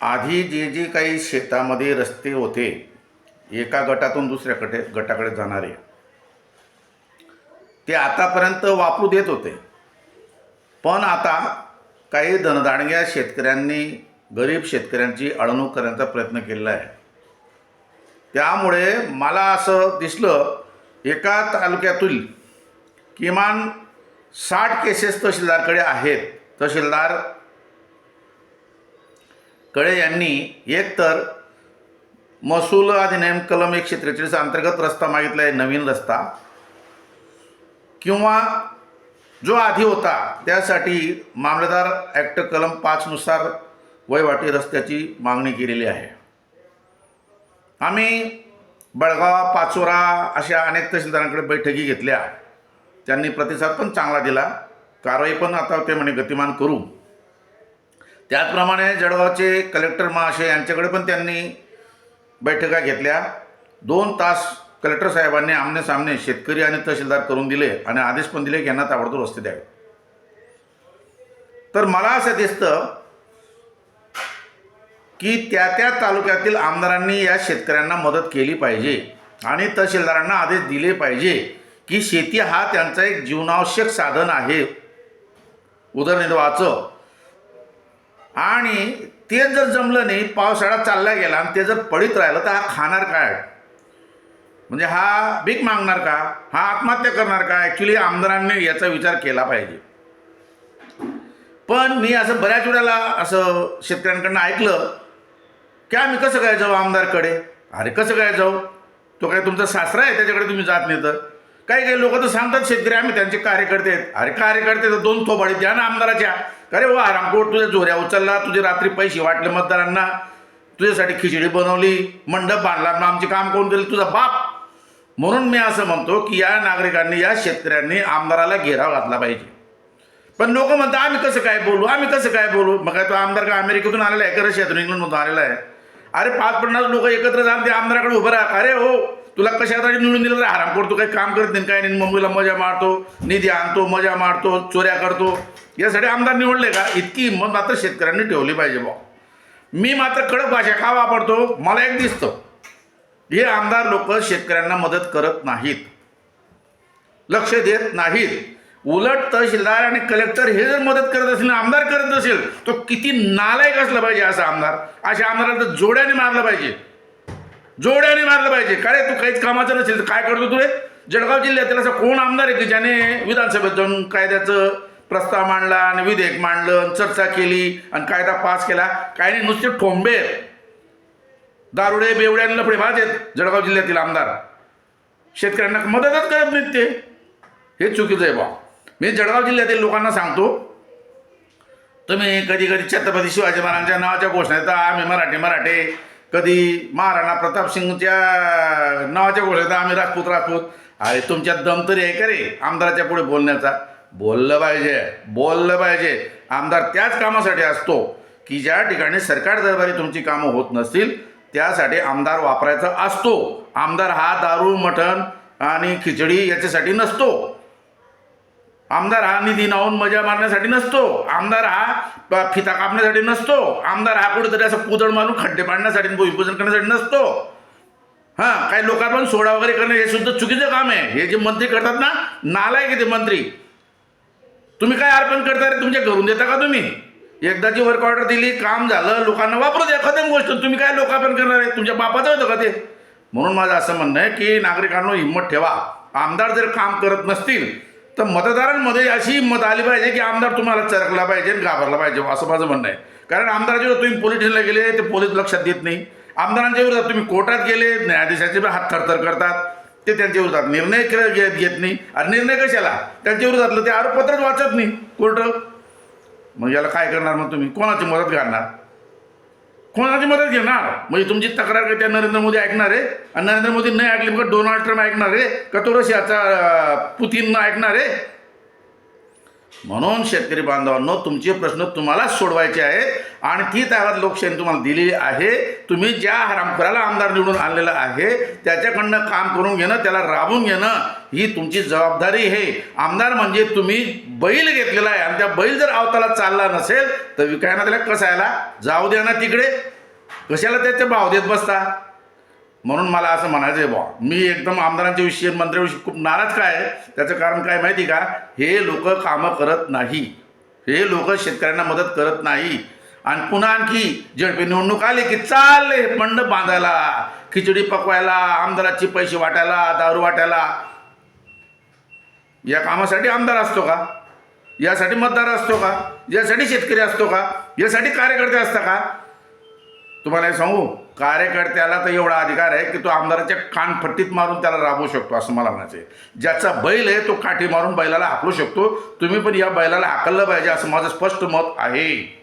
आधी जे जे काही शेतामध्ये रस्ते होते एका गटातून दुसऱ्या गटे गटाकडे जाणारे ते आतापर्यंत वापरू देत होते. पण आता काही धनदाणग्या शेतकऱ्यांनी गरीब शेतकऱ्यांची अडवणूक करण्याचा प्रयत्न केलेला आहे. त्यामुळे मला असं दिसलं एका तालुक्यातील किमान साठ केसेस तहसीलदारकडे आहेत. तहसीलदार कळे यांनी एकतर महसूल अधिनियम कलम एकशे त्रेचाळीस अंतर्गत रस्ता मागितला आहे नवीन रस्ता किंवा जो आधी होता त्यासाठी मामलेदार ॲक्ट कलम पाचनुसार वयवाटी रस्त्याची मागणी केलेली आहे. आम्ही बळगाव पाचोरा अशा अनेक तहसीलदारांकडे बैठकी घेतल्या. त्यांनी प्रतिसाद पण चांगला दिला. कारवाई पण आता ते म्हणे गतिमान करू. त्याचप्रमाणे जळगावचे कलेक्टर महाशय यांच्याकडे पण त्यांनी बैठका घेतल्या. दोन तास कलेक्टर साहेबांनी आमने सामने शेतकरी आणि तहसीलदार करून दिले आणि आदेश पण दिले की यांना ताबडतोब रस्ते द्यावे. तर मला असं दिसतं की त्या त्या तालुक्यातील आमदारांनी या शेतकऱ्यांना मदत केली पाहिजे आणि तहसीलदारांना आदेश दिले पाहिजे की शेती हा त्यांचा एक जीवनावश्यक साधन आहे. उदरनिर्वाहाचं. आणि ते जर जमलं नाही पावसाळा चालला गेला आणि ते जर पडीत राहिलं तर हा खाणार काय? म्हणजे हा भीक मागणार का? हा आत्महत्या करणार का? ॲक्च्युली आमदारांनी याचा विचार केला पाहिजे. पण मी असं बऱ्याच वेळेला असं शेतकऱ्यांकडनं ऐकलं की आम्ही कसं काय जाऊ आमदारकडे? अरे कसं काय जाऊ? तो काय तुमचा सासरा आहे त्याच्याकडे तुम्ही जात नाही तर? काही काही लोक तर सांगतात शेतकरी आम्ही त्यांचे कार्यकर्ते आहेत. अरे कार्यकर्ते तर दोन थोबाडी द्या ना आमदाराच्या. अरे हो, वा आरामकोट तुझ्या जोऱ्या उचलला तुझे रात्री पैसे वाटले मतदारांना तुझ्यासाठी खिचडी बनवली मंडप बांधला मग आमचे काम कोण केलं तुझा बाप. म्हणून मी असं म्हणतो की या नागरिकांनी या शेतकऱ्यांनी आमदाराला घेराव घातला पाहिजे. पण लोक म्हणतात आम्ही कसं काय बोलू आम्ही कसं काय बोलू? मग काय तो आमदार का अमेरिकेतून आलेला आहे का रशियातून इंग्लंडमधून आलेला आहे? अरे पाच पन्नास लोक एकत्र जाऊन ते आमदाराकडे उभं राहा. अरे हो. तुला कशासाठी निवडून दिलं रे आराम करतो काही काम करत नाही काय नाही. मुंबईला मजा मारतो निधी आणतो मजा मारतो चोऱ्या करतो. यासाठी आमदार निवडले का? इतकी हिंमत मात्र शेतकऱ्यांनी ठेवली पाहिजे बा मी मात्र कडक भाषा का वापरतो? मला एक दिसतं. हे आमदार लोक शेतकऱ्यांना मदत करत नाहीत. लक्ष देत नाहीत. उलट तहसीलदार आणि कलेक्टर हे जर मदत करत असेल आमदार करत असेल तो किती नालायक असला पाहिजे असा आमदार. अशा आमदाराला तर जोड्याने मारलं पाहिजे. जोड्याने मारलं पाहिजे. का रे तू काहीच कामाचं नसेल तर काय करतो तुरे जळगाव जिल्ह्यातील असं कोण आमदार आहे की ज्याने विधानसभेत जाऊन कायद्याचं प्रस्ताव मांडला आणि विधेयक मांडलं आणि चर्चा केली आणि कायदा पास केला? काय नाही नुसते ठोंबे दारुडे बेवडे आणि लफडे भाज आहेत जळगाव जिल्ह्यातील आमदार. शेतकऱ्यांना मदतच करत नाहीत ते. हे चुकीचं आहे बा. मी जळगाव जिल्ह्यातील लोकांना सांगतो तुम्ही कधी कधी छत्रपती शिवाजी महाराजांच्या नावाच्या घोषणा येतात आम्ही मराठी मराठे कधी महाराणा प्रताप सिंगच्या नावाच्या घोषणा आम्ही राजपूत राजपूत. अरे तुमच्यात दम तरी आहे का रे आमदाराच्या पुढे बोलण्याचा? बोललं पाहिजे बोललं पाहिजे. आमदार त्याच कामासाठी असतो की ज्या ठिकाणी सरकार दरबारी तुमची कामं होत नसतील त्यासाठी आमदार वापरायचा असतो. आमदार हा दारू मटण आणि खिचडी याच्यासाठी नसतो. आमदार हा निधी नावून मजा मारण्यासाठी नसतो. आमदार हा फिता कापण्यासाठी नसतो. आमदार हा कुठेतरी असं पुदळ मारून खड्डे पाडण्यासाठी भूमिपूजन करण्यासाठी नसतो. हां काही लोकांना सोडा वगैरे करणं हे सुद्धा चुकीचं काम आहे. हे जे मंत्री करतात ना नालायक आहे ते मंत्री. तुम्ही काय अर्पण करता रे? तुमच्या घरून देता का तुम्ही? एकदाची वर्क ऑर्डर दिली काम झालं लोकांना वापरू द्या. खतम गोष्ट तुम्ही काय लोकार्पण करणार आहे? तुमच्या बापाचं होतं का ते? म्हणून माझं असं म्हणणं आहे की नागरिकांना हिंमत ठेवा. आमदार जर काम करत नसतील तर मतदारांमध्ये अशी मत आली पाहिजे की आमदार तुम्हाला चरकला पाहिजे आणि घाबरला पाहिजे असं माझं म्हणणं आहे. कारण आमदाराच्या विरोधात तुम्ही पोलिटिशनला गेले ते पोलीस लक्षात देत नाही. आमदारांच्या विरोधात तुम्ही कोर्टात गेले न्यायाधीशाचे पण हात थरथर करतात. ते त्यांच्या विरोधात निर्णय घेत घेत नाही. आणि निर्णय कशाला? त्यांच्या विरोधातलं ते आरोपपत्रच वाचत नाही कोर्ट. मग याला काय करणार मग तुम्ही? कोणाची मदत करणार? कोणाची मदत घेणार? म्हणजे तुमची तक्रार काय त्या नरेंद्र मोदी ऐकणार आहे. आणि नरेंद्र मोदी नाही ऐकली मग डोनाल्ड ट्रम्प ऐकणार आहे. का तो रशियाचा पुतीन ऐकणार आहे. म्हणून शेतकरी बांधवांनो तुमचे प्रश्न तुम्हालाच सोडवायचे आहेत आणि ती ताकद लोकशाही तुम्हाला दिलेली आहे. तुम्ही ज्या हरामखोराला आमदार निवडून आणलेला आहे त्याच्याकडनं काम करून घेणं त्याला राबून घेणं ही तुमची जबाबदारी आहे. आमदार म्हणजे तुम्ही बैल घेतलेला आहे आणि त्या बैल जर अवताला चालला नसेल तर विकायना त्याला कसायला जाऊ द्या ना तिकडे. कशाला त्याचे भाव देत बसता? म्हणून मला असं म्हणायचं आहे बा मी एकदम आमदारांच्या विषयी मंत्र्याविषयी खूप नाराज काय आहे? त्याचं कारण काय माहिती का? हे लोक कामं करत नाही. हे लोक शेतकऱ्यांना मदत करत नाही. आणि पुन्हा आणखी झडपी निवडणूक आली की चालले मंड बांधायला खिचडी पकवायला आमदाराचे पैसे वाटायला दारू वाटायला. या कामासाठी आमदार असतो का? यासाठी मतदार असतो का? यासाठी शेतकरी असतो का? यासाठी कार्यकर्ते असता का? तुम्हाला हे सांगू? कार्यकर्त्याला तर एवढा अधिकार आहे की तो आमदाराच्या कानफट्टीत मारून त्याला राबवू शकतो असं मला म्हणायचं आहे ज्याचा बैल आहे तो काठी मारून बैलाला हाकलू शकतो. तुम्ही पण या बैलाला हाकललं पाहिजे असं माझं स्पष्ट मत आहे.